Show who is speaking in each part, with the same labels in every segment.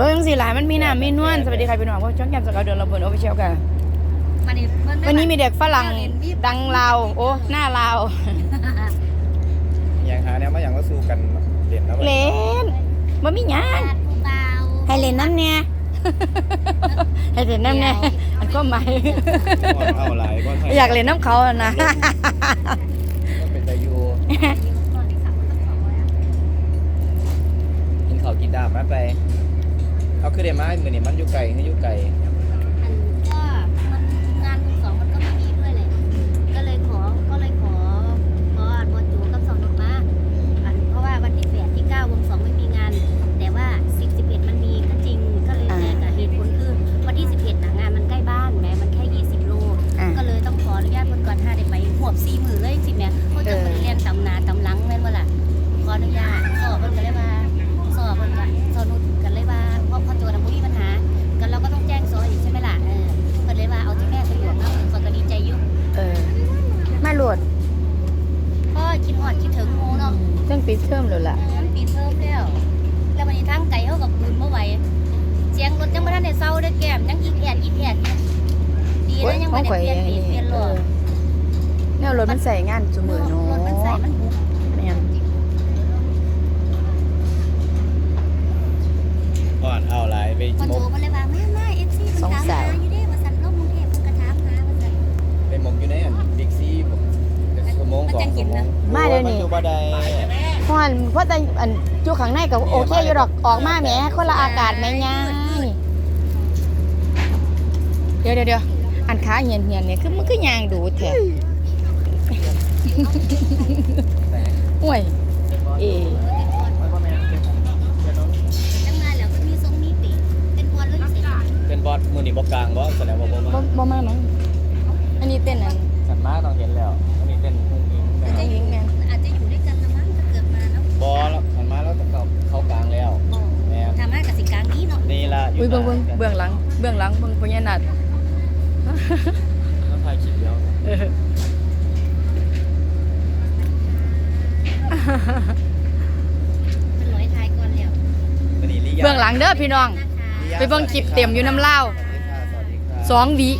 Speaker 1: เออจังสิหลายมันมีน้ำมีนวลสวัสดีค่ะพี่น้องพวกช่องแกมสกาวเดือนระเบิดโอฟิเชียลกัน
Speaker 2: วันนี้เพิ่
Speaker 1: วันนี้มีเด็กฝรั่งดังลาวโอ้หน้าลาว
Speaker 3: อย่างหาเนี่ยมาอย่างก็สู้กันเด่นแล้ว
Speaker 1: เล่นบ่มีหยัง
Speaker 2: ผู้เบา
Speaker 1: ให้เล่นน้ำเนี่ยให้เล่นน้ำเนี่ยอันก็หมาย
Speaker 3: เอยา
Speaker 1: กเล่นน้ำเขาอะนะ
Speaker 3: ก็เป็นตายูกินข้าวกินดาบมาไป เอาคือเดี๋ยวมาเหมือนนี่มันอยู่ไก
Speaker 2: ลให้
Speaker 1: อ
Speaker 2: ยู่ไก
Speaker 1: ล ปิดเทอมเลยล่ะ
Speaker 2: เออมันปีเทอมแล้ว แล้ววันนี้ทางไกลเฮากับปืนบ่ไหวเสียงรถยังบ่ทันได้เซาเด้อแก้มยังอีแอดอีแอดอยู่ดีนะยังบ่ได้เปลี่ยนปีเปลี่ยนโลด
Speaker 1: แนวรถมันใส่งานจุมือเนาะ
Speaker 2: รถมันใส่มันบุก
Speaker 1: แม่น
Speaker 3: ก่อนเอาหลายไป
Speaker 2: พอ
Speaker 3: ม
Speaker 2: โจ
Speaker 3: ก
Speaker 2: มันเลยว่าแม่แม่เอฟซีมันถามหาอยู่เด้ว่าสันโลกกรุงเทพมันกระถามหาว่าสัน
Speaker 3: ไปมกอยู่ในอันบิ๊กซีผมเป็นชั่วโมงสองชั่วโมงมันอยู่บ่ได้
Speaker 1: เพราะอันเพราะแต่อันอยู่ข้างในก็โอเคอยู่ดอกออกมาแหมคนละอากาศแหมง่ายเดี๋ยวเดี๋ยวเดี๋ยวอันขาเหียนเหียนเนี่ยคือมันคือยางดูแท้ห่วย อุ้
Speaker 2: ยเบิ่
Speaker 3: ง
Speaker 1: เบิ่
Speaker 3: งเบื้
Speaker 1: องหลัง เบื้องหลังเบิ่งพญานาค
Speaker 3: ต้องถ่ายคลิปเดียว
Speaker 1: เออ
Speaker 2: เป็นร้อยทายก่อนแล้ว
Speaker 3: มื้อนี้ลิยา
Speaker 1: เบื้องหลังเด้อพี่น้อง
Speaker 2: นะคะ
Speaker 1: ไปเบิ่งคลิปเต็มอยู่น้ำเล่าว
Speaker 3: สวัสดีค่ะสวัสดีค่ะ
Speaker 1: สองวิ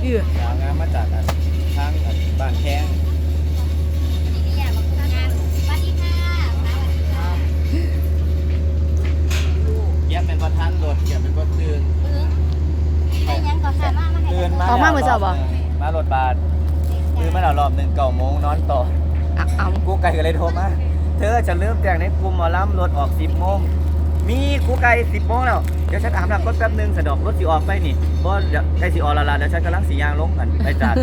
Speaker 1: เออ
Speaker 3: สาวงามมาจากอันทางอันบ้านแข้ง
Speaker 2: กีย
Speaker 3: บเป็นระธานรถเกียบเป็นระตื่น
Speaker 2: เออได้ยังก่อนค่ะมามาให้
Speaker 3: ตื่นมา
Speaker 1: ออกมาเมื่อเช้าบ่
Speaker 3: มารถบาทตื่นมาแล้วรอบหนึ่งเก้าโมงนอนต่อ
Speaker 1: อะเอา
Speaker 3: กูไก่ก็เลยโทรมา เธอจะเริ่มแจ้งในกลุ่มหมอลำรถออกสิบโมง มีกูไก่สิบโมงแล้ว เดี๋ยวฉันอาบน้ำรถแป๊บนึงสะดอกรถสีออกไปนี่เพราะเดี๋ยวได้สีออกละละเดี๋ยวฉันกำลังสียางลงกันไปจาก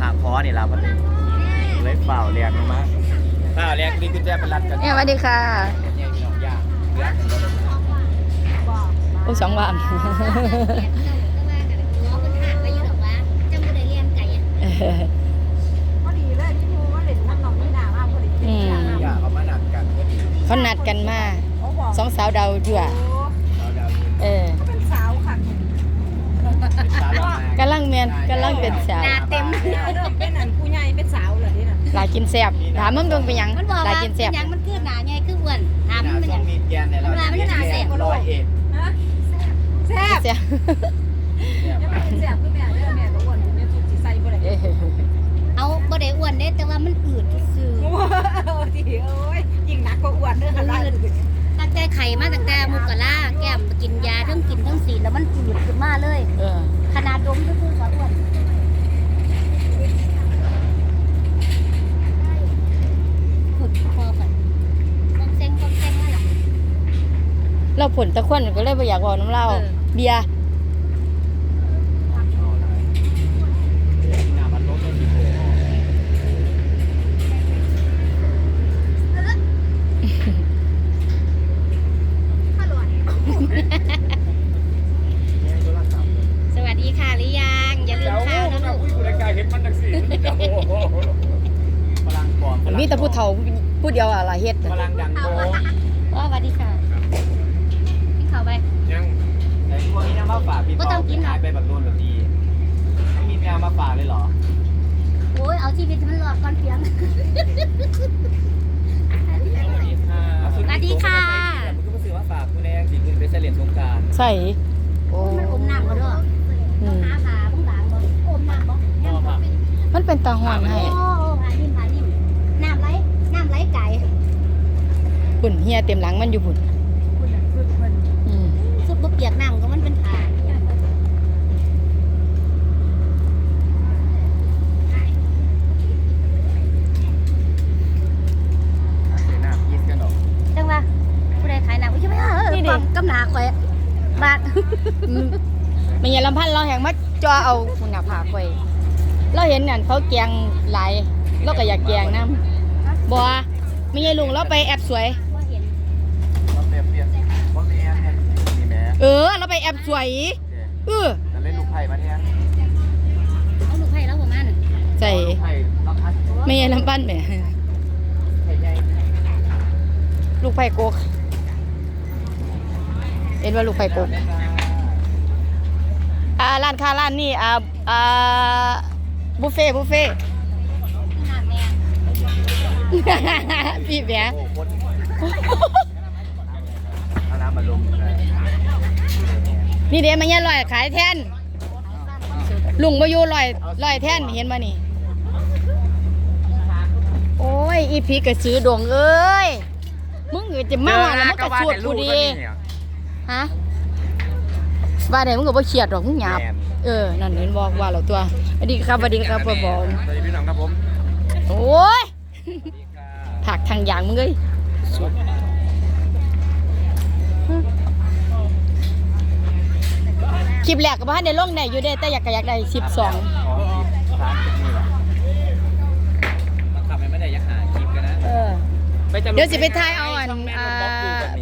Speaker 3: หาคอนี่ลาบันเลยเปล่าเรียกมาเปล่าเรียกดีกุญแจเป็นรัดกัน
Speaker 1: เนี่ยสวัสดีค่ะ
Speaker 3: เนี่ยพี่น้องยางเลือก
Speaker 1: โอ้สองวัน
Speaker 2: ก็ว่ากันล้อมันหักไปอยู่หรอกวะจำไม่ได้เรียนไก่อะ
Speaker 4: พอดีเลยพี่ภูว่าเล่นน้ำหนองไม่ด่าว่าพอดี
Speaker 1: อืม
Speaker 3: ย่างเขามาหนักกันก็ดี
Speaker 1: เขานัดกันมา
Speaker 4: เขาบอก
Speaker 1: สองสาวดาวยั่ว
Speaker 3: เราดาว
Speaker 1: เออ
Speaker 4: เขาเป็นสาวค่ะ
Speaker 3: สาวเรามากำ
Speaker 1: ลังแมนกำลังเป็นสาว
Speaker 2: หน้าเต็ม
Speaker 4: เริ่มเป็นอันผู้ใหญ่เป็นสาวเลยนี่น่ะ
Speaker 1: หลายกินแซ่บถามมันเบิ่งเป็นหยัง
Speaker 2: มันบอก
Speaker 1: หลา
Speaker 2: ว่าย
Speaker 1: กินแซ่บ
Speaker 2: ยังมันคือหนาไงคืออ้วนถาม
Speaker 3: ห
Speaker 2: มันเป็น
Speaker 3: น้า
Speaker 2: ห
Speaker 3: ส
Speaker 2: ยั
Speaker 3: องงมีดแกนเนี่ยเรา
Speaker 2: มันมามันหน้าแสบ
Speaker 3: ร้อยเอ็ด
Speaker 4: ฮะแซ่บ
Speaker 1: แซ่บ
Speaker 4: ยังไม่เป็นแซ่บคือแม่เด้อแม่ก็อ้วนอยู่ในจุดสีใส่บ่ได้
Speaker 1: เออ
Speaker 2: เอาบ่ได้อ้วนเด้แต่ว่ามันอืดซื่อ
Speaker 4: โอ้โหทีเอ้ยยิ่งหนักกว่าอ้วนเด้อค่ะล่ะ
Speaker 2: ตั้งแต่ไข่มาตั้งแต่มุกกะลาแก้มกินยาทั้งกินทั้งสีแล้วมันอืดขึ้นมาเลย
Speaker 1: เออ
Speaker 2: ขนาดดมก็คือว่าอ้วนขุดคอกันต้องเซ็งต้องเซ็งนั่นแหละ
Speaker 1: เราผลตะควันก็เลยบ่อยากบอกน้ำเล่า
Speaker 2: เออ
Speaker 1: เบียร์
Speaker 3: หน้ามันลดได้ดีเลย
Speaker 2: สวัสดีค่ะหรือยัง อย่าลืมข้าวนะลูก
Speaker 3: พลังปลอม
Speaker 1: มีแต่ผู้เฒ่าผู้เดียวอะล่ะเฮ็ด
Speaker 3: พลังดังโบ
Speaker 2: อ๋อสวัสดีค่ะกินข้าวไป
Speaker 3: ยัง ไอ้พวกนี้นะมาฝากพี่
Speaker 2: ก็ต้องกินนะ
Speaker 3: หายไปแบบโดนแบบดีไม่มีแมวมาฝากเลยเหรอ
Speaker 2: โอ้ยเอาชีวิตมันรอดก่อนเพียง
Speaker 3: สวัสดีค่ะ
Speaker 2: สวัสดีค่ะ
Speaker 3: มึงก็มาซื้อมาฝากกูแน่สีเงินไปเสลียนสงกราร
Speaker 1: ใส่โอ้
Speaker 2: มันอมน้ำก็เด้อ
Speaker 1: อืม
Speaker 2: หาผาบ้างบางบ่อมน้ำบ่น้ำบ่เป็น
Speaker 1: มันเป็นตาหอนให้
Speaker 2: โอ้ผานิ่มผานิ่มน้ำไหลน้ำไหลไก่
Speaker 1: หุ่นเฮียเต็มหลังมันอยู่หุ่น
Speaker 2: คุณน่ะฝึกเพิ่น
Speaker 1: อืม
Speaker 2: สุดบ่เปียกน้ำก็มันเป็นผา
Speaker 3: เสียหน้าพีสกันดอก
Speaker 2: จังว่าผู้ใดขายน้ำอุ้ยใช่ไหมเออความกำหนาข่อยบาด
Speaker 1: อื มมันอย่าลำพันเราแห่งมาจอเอาหุ่นหน้าผากไว้เราเห็นนั่นเขาแกงหลายเราก็อยากแกงน้ำบัวไม่ใช่ลุงเราไปแอบสวย
Speaker 2: เอ
Speaker 1: อ เราไปแอบสวย เออ
Speaker 3: จะเล่นลูกไผ่มาเนี่ย
Speaker 2: เอาลูกไผ่แล้วบ่มาน่ะ
Speaker 1: ใส่
Speaker 3: ลูก
Speaker 1: ไม่ใช่ลำพันแหม
Speaker 3: ไผ่ใหญ่
Speaker 1: ลูกไผ่โกก เห็นว่าลูกไผ่โกกอ่าร้านค้าร้านนี่อ่าอ่าบุฟเฟ่บุฟเฟ่
Speaker 2: น้ำแม่
Speaker 1: พี่แหม
Speaker 3: โอ้โคตรเอาน้ำมาลงเลย
Speaker 1: นี่เดี๋ยวมันยังลอยขายแทนลุงมาอยู่ลอยลอยแทนเห็นมานี่ โอ้ย อีพีกระซื้อดวงเอ้ย มึงจะมาว่าแล้วมึงกระสวดกูดี ฮะว่าไหนมึงก็บ่เครียดหรอกมึงหยาบเออนั่นเห็นบอกว่าเราตัวสวัสดีครับสวัสดีครับพ่อบอม
Speaker 3: สวัสดีพี่น้องครับผม
Speaker 1: โอ้ยผักทางอย่างมึงเอ้ยคลิปแรกก็บ่ทันได้ลงได้อยู่เด้แต่อยากก็อยากได้12
Speaker 3: อ๋อร้านจุดนี้แหละมาขับไปไม่ได้อยังหาคลิปกันนะ
Speaker 1: เออเดี๋ยวสิไปทายเอาอันอ่า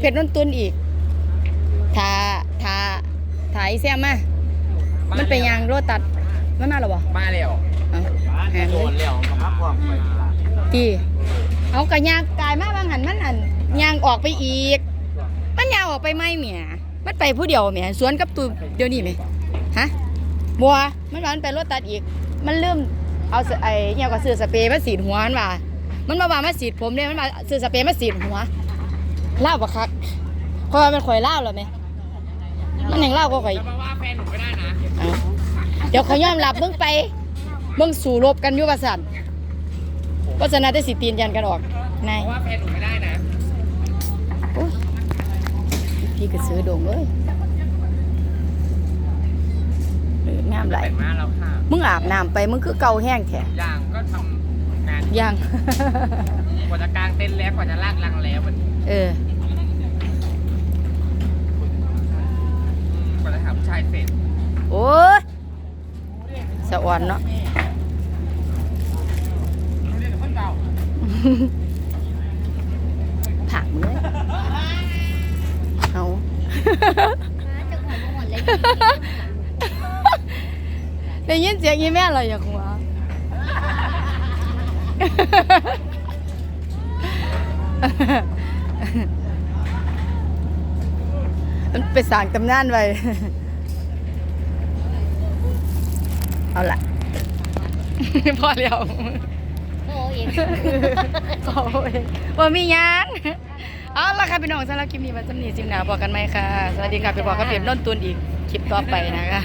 Speaker 1: เพชรนนตุนอีก ทาทาทาอีแซมมา มันเป็นหยังโรตัดมันมาหรอบ่
Speaker 3: มาแล้ว
Speaker 1: เอาแหง
Speaker 3: โด
Speaker 1: เลย
Speaker 3: นแล้วกับมาความไป
Speaker 1: ตีเอากระยางกายมาบางหันมันอันยางออกไปอีก มันยางออกไปไหมเมียมันไปผู้เดียวเมียสวนกับตูเดี๋ยวนี้ไหมฮะบัวมันว่ามันไปรถตัดอีก มันลืมเอาเสไอ้เนี่ยก็ซื้อสเปรย์มาสีดหัวมันว่ามันมาว่ามาสีดผมเนี่ยมันมาซื้อสเปรย์มาสีดหัวเล่าบักคักเพราะว่ามันข่อยเล่าแล้วไหม มันแห่งเล่าก็ข่อย
Speaker 3: จะมาว่าแฟนหนูไม่ได้นะ
Speaker 1: เอาเดี๋ยวเขายอมรับมึงไปมึงสู่รบกันอยู่ว่าสันว่าสนาได้สิตีนยันกันออกนาย
Speaker 3: ว่าแฟนหนูไม่ได้นะ
Speaker 1: โอ้ยพี่ก็ซื้อโด่งเลยเอองามไหลาย
Speaker 3: แต่งมาแล้วค่ะ
Speaker 1: มึงอาบน้ำไปมึงคือเกาแห้งแท้
Speaker 3: อย่างก็ทำงาน
Speaker 1: ยัง
Speaker 3: กว่าจะกางเต็นท์แล้วกว่าจะลากลังแล้วมัน
Speaker 1: เออ
Speaker 3: กว่าจะหาผู้ชาย เสร็จ
Speaker 1: โอ้ยสะอ่อนเนาะ
Speaker 3: เรียกคนเก่า
Speaker 1: ผักมือเอา
Speaker 2: จะหัวบ่หมดเลย
Speaker 1: ได้ยินเสียงอีแม่เราอยากหัวมันไปสั่งตำนานไว้ เอาละ พอแล้ว
Speaker 2: โอ้ย
Speaker 1: โอ้ยว่ามีหยังเอาละค่ะพี่น้องสำหรับคลิปนี้มาสำนีสิมหนาบอกกันไหมค่ะ สวัสดีค่ะไปบอกกับเปียบน้นตุนอีกคลิปต่อไปนะคะ